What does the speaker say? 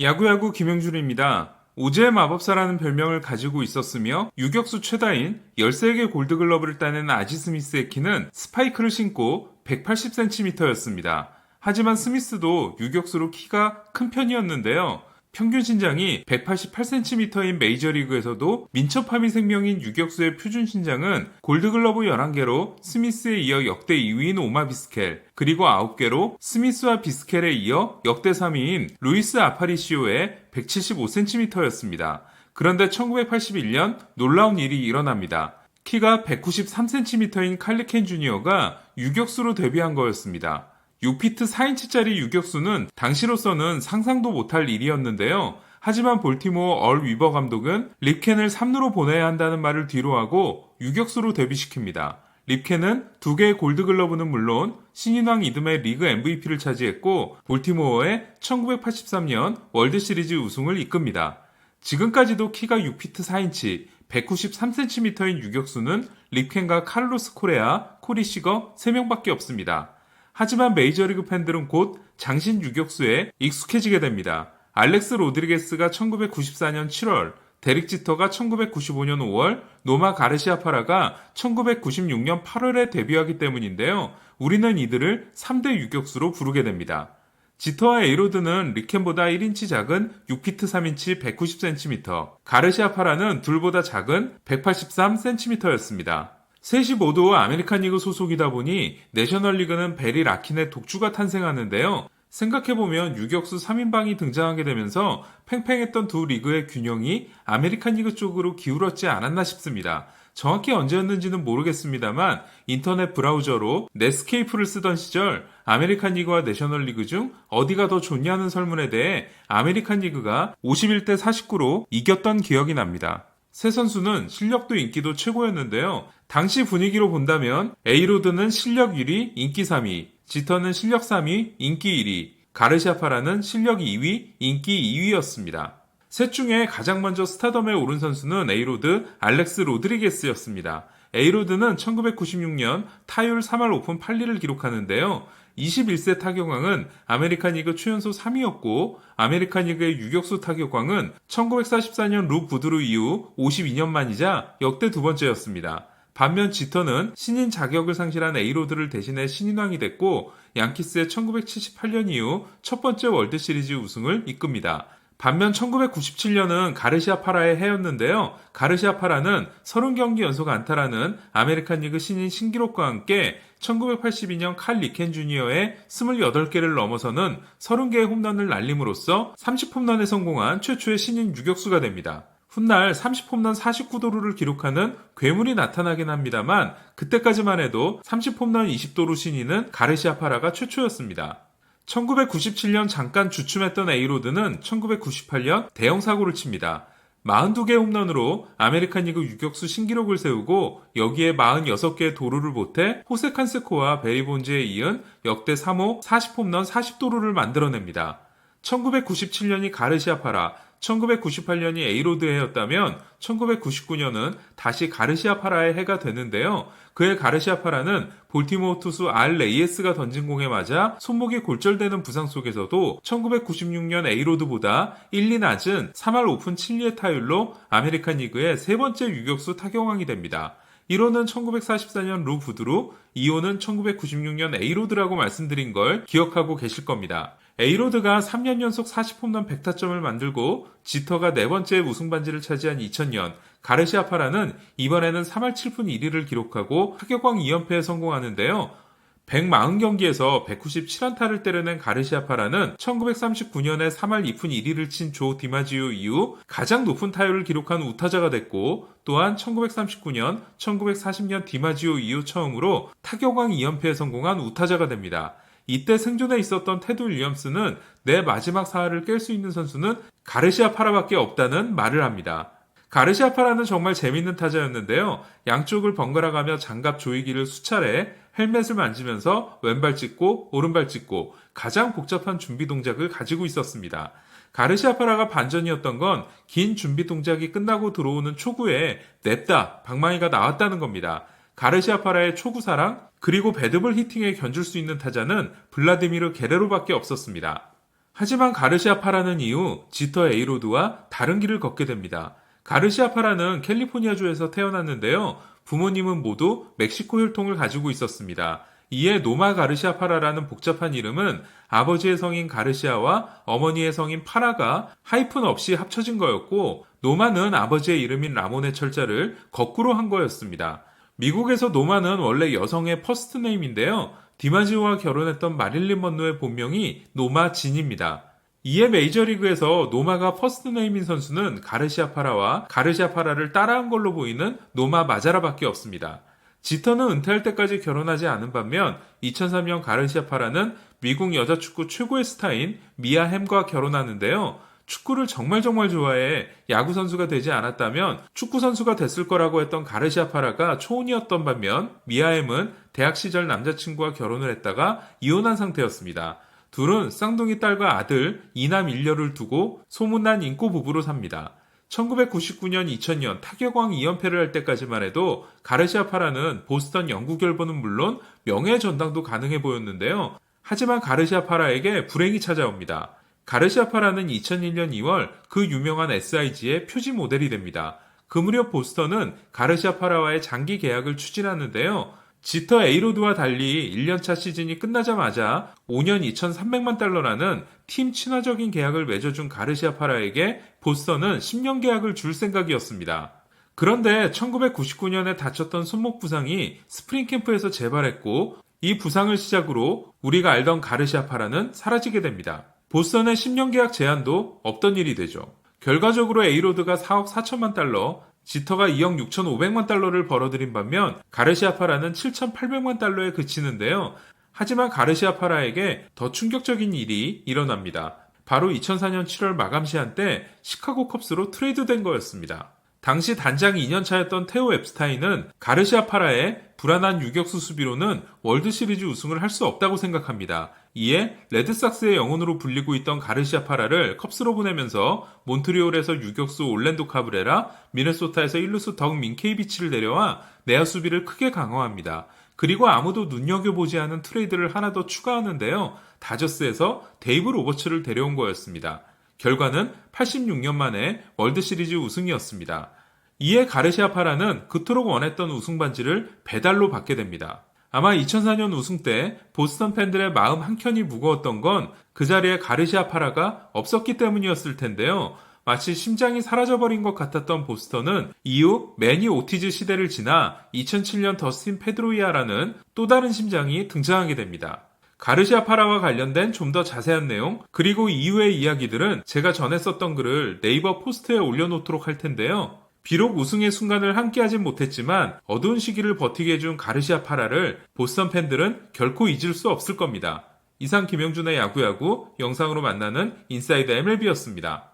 야구야구 김영준입니다. 오즈의 마법사라는 별명을 가지고 있었으며 유격수 최다인 13개 골드글러브를 따낸 아지 스미스의 키는 스파이크를 신고 180cm였습니다. 하지만 스미스도 유격수로 키가 큰 편이었는데요. 평균 신장이 188cm인 메이저리그에서도 민첩함이 생명인 유격수의 표준 신장은 골드글러브 11개로 스미스에 이어 역대 2위인 오마 비스켈, 그리고 9개로 스미스와 비스켈에 이어 역대 3위인 루이스 아파리시오의 175cm였습니다. 그런데 1981년 놀라운 일이 일어납니다. 키가 193cm인 칼리켄 주니어가 유격수로 데뷔한 거였습니다. 6피트 4인치짜리 유격수는 당시로서는 상상도 못할 일이었는데요. 하지만 볼티모어 얼 위버 감독은 립켄을 3루로 보내야 한다는 말을 뒤로하고 유격수로 데뷔시킵니다. 립켄은 두 개의 골드글러브는 물론 신인왕 이듬해 리그 MVP를 차지했고 볼티모어의 1983년 월드시리즈 우승을 이끕니다. 지금까지도 키가 6피트 4인치, 193cm인 유격수는 립켄과 카를로스 코레아, 코리 시거 3명밖에 없습니다. 하지만 메이저리그 팬들은 곧 장신 유격수에 익숙해지게 됩니다. 알렉스 로드리게스가 1994년 7월, 데릭 지터가 1995년 5월, 노마 가르시아 파라가 1996년 8월에 데뷔하기 때문인데요. 우리는 이들을 3대 유격수로 부르게 됩니다. 지터와 에이로드는 리켄보다 1인치 작은 6피트 3인치 190cm, 가르시아 파라는 둘보다 작은 183cm였습니다. 셋이 모두 아메리칸 리그 소속이다 보니 내셔널리그는 베리 라킨의 독주가 탄생하는데요. 생각해보면 유격수 3인방이 등장하게 되면서 팽팽했던 두 리그의 균형이 아메리칸 리그 쪽으로 기울었지 않았나 싶습니다. 정확히 언제였는지는 모르겠습니다만 인터넷 브라우저로 넷스케이프를 쓰던 시절 아메리칸 리그와 내셔널 리그 중 어디가 더 좋냐는 설문에 대해 아메리칸 리그가 51대 49로 이겼던 기억이 납니다. 세 선수는 실력도 인기도 최고였는데요. 당시 분위기로 본다면 에이로드는 실력 1위, 인기 3위, 지터는 실력 3위, 인기 1위, 가르시아파라는 실력 2위, 인기 2위였습니다. 셋 중에 가장 먼저 스타덤에 오른 선수는 에이로드 알렉스 로드리게스였습니다. 에이로드는 1996년 타율 3할 오픈 8리를 기록하는데요. 21세 타격왕은 아메리칸 리그 최연소 3위였고 아메리칸 리그의 유격수 타격왕은 1944년 루 구드루 이후 52년 만이자 역대 두 번째였습니다. 반면 지터는 신인 자격을 상실한 에이로드를 대신해 신인왕이 됐고 양키스의 1978년 이후 첫 번째 월드시리즈 우승을 이끕니다. 반면 1997년은 가르시아 파라의 해였는데요. 가르시아 파라는 30경기 연속 안타라는 아메리칸 리그 신인 신기록과 함께 1982년 칼 리켄 주니어의 28개를 넘어서는 30개의 홈런을 날림으로써 30홈런에 성공한 최초의 신인 유격수가 됩니다. 훗날 30홈런 49도루를 기록하는 괴물이 나타나긴 합니다만 그때까지만 해도 30홈런 20도루 신인은 가르시아 파라가 최초였습니다. 1997년 잠깐 주춤했던 에이로드는 1998년 대형 사고를 칩니다. 42개 홈런으로 아메리칸 리그 유격수 신기록을 세우고 여기에 46개의 도루를 보태 호세 칸세코와 베리 본즈에 이은 역대 3호 40홈런 40도루를 만들어냅니다. 1997년이 가르시아 파라, 1998년이 에이로드의 해였다면 1999년은 다시 가르시아 파라의 해가 되는데요. 그의 가르시아 파라는 볼티모어 투수 알 레이에스가 던진 공에 맞아 손목이 골절되는 부상 속에서도 1996년 에이로드보다 1, 2 낮은 3할 오픈 7리의 타율로 아메리칸 리그의 세 번째 유격수 타격왕이 됩니다. 1호는 1944년 루 부드루, 2호는 1996년 에이로드라고 말씀드린 걸 기억하고 계실 겁니다. 에이로드가 3년 연속 40홈런 100타점을 만들고 지터가 네 번째 우승 반지를 차지한 2000년 가르시아 파라는 이번에는 3할 7푼 1위를 기록하고 타격왕 2연패에 성공하는데요. 140경기에서 197안타를 때려낸 가르시아 파라는 1939년에 3할 2푼 1위를 친 조 디마지오 이후 가장 높은 타율을 기록한 우타자가 됐고 또한 1939년, 1940년 디마지오 이후 처음으로 타격왕 2연패에 성공한 우타자가 됩니다. 이때 생존에 있었던 테드 윌리엄스는 내 마지막 사활을 깰 수 있는 선수는 가르시아 파라밖에 없다는 말을 합니다. 가르시아 파라는 정말 재밌는 타자였는데요. 양쪽을 번갈아가며 장갑 조이기를 수차례 헬멧을 만지면서 왼발 찍고 오른발 찍고 가장 복잡한 준비 동작을 가지고 있었습니다. 가르시아 파라가 반전이었던 건 긴 준비 동작이 끝나고 들어오는 초구에 냅다 방망이가 나왔다는 겁니다. 가르시아 파라의 초구 사랑 그리고 배드볼 히팅에 견줄 수 있는 타자는 블라디미르 게레로밖에 없었습니다. 하지만 가르시아 파라는 이후 지터 에이로드와 다른 길을 걷게 됩니다. 가르시아 파라는 캘리포니아주에서 태어났는데요. 부모님은 모두 멕시코 혈통을 가지고 있었습니다. 이에 노마 가르시아 파라라는 복잡한 이름은 아버지의 성인 가르시아와 어머니의 성인 파라가 하이픈 없이 합쳐진 거였고 노마는 아버지의 이름인 라몬의 철자를 거꾸로 한 거였습니다. 미국에서 노마는 원래 여성의 퍼스트 네임인데요. 디마지오와 결혼했던 마릴린 먼로의 본명이 노마 진입니다. 이에 메이저리그에서 노마가 퍼스트 네임인 선수는 가르시아 파라와 가르시아 파라를 따라한 걸로 보이는 노마 마자라밖에 없습니다. 지터는 은퇴할 때까지 결혼하지 않은 반면 2003년 가르시아 파라는 미국 여자 축구 최고의 스타인 미아 햄과 결혼하는데요. 축구를 정말 정말 좋아해 야구 선수가 되지 않았다면 축구 선수가 됐을 거라고 했던 가르시아 파라가 초혼이었던 반면 미아 햄은 대학 시절 남자친구와 결혼을 했다가 이혼한 상태였습니다. 둘은 쌍둥이 딸과 아들 이남 일녀를 두고 소문난 인꼬 부부로 삽니다. 1999년 2000년 타격왕 2연패를 할 때까지만 해도 가르시아 파라는 보스턴 영구 결번은 물론 명예 전당도 가능해 보였는데요. 하지만 가르시아 파라에게 불행이 찾아옵니다. 가르시아 파라는 2001년 2월 그 유명한 SIG의 표지 모델이 됩니다. 그 무렵 보스턴은 가르시아 파라와의 장기 계약을 추진하는데요. 지터 에이로드와 달리 1년차 시즌이 끝나자마자 5년 2,300만 달러라는 팀 친화적인 계약을 맺어준 가르시아 파라에게 보스턴은 10년 계약을 줄 생각이었습니다. 그런데 1999년에 다쳤던 손목 부상이 스프링 캠프에서 재발했고 이 부상을 시작으로 우리가 알던 가르시아 파라는 사라지게 됩니다. 보스턴의 10년 계약 제한도 없던 일이 되죠. 결과적으로 에이로드가 4억 4천만 달러, 지터가 2억 6,500만 달러를 벌어들인 반면 가르시아 파라는 7,800만 달러에 그치는데요. 하지만 가르시아 파라에게 더 충격적인 일이 일어납니다. 바로 2004년 7월 마감 시한 때 시카고 컵스로 트레이드된 거였습니다. 당시 단장 2년차였던 테오 앱스타인은 가르시아 파라의 불안한 유격수 수비로는 월드 시리즈 우승을 할 수 없다고 생각합니다. 이에 레드삭스의 영혼으로 불리고 있던 가르시아 파라를 컵스로 보내면서 몬트리올에서 유격수 올랜도 카브레라, 미네소타에서 일루수 덕 민케이비치를 내려와 내야 수비를 크게 강화합니다. 그리고 아무도 눈여겨보지 않은 트레이드를 하나 더 추가하는데요. 다저스에서 데이브 로버츠를 데려온 거였습니다. 결과는 86년 만에 월드 시리즈 우승이었습니다. 이에 가르시아 파라는 그토록 원했던 우승 반지를 배달로 받게 됩니다. 아마 2004년 우승 때 보스턴 팬들의 마음 한켠이 무거웠던 건 그 자리에 가르시아 파라가 없었기 때문이었을 텐데요. 마치 심장이 사라져버린 것 같았던 보스턴은 이후 매니 오티즈 시대를 지나 2007년 더스틴 페드로이아라는 또 다른 심장이 등장하게 됩니다. 가르시아 파라와 관련된 좀 더 자세한 내용, 그리고 이후의 이야기들은 제가 전에 썼던 글을 네이버 포스트에 올려놓도록 할 텐데요. 비록 우승의 순간을 함께하진 못했지만 어두운 시기를 버티게 해준 가르시아 파라를 보스턴 팬들은 결코 잊을 수 없을 겁니다. 이상 김영준의 야구야구 영상으로 만나는 인사이드 MLB였습니다.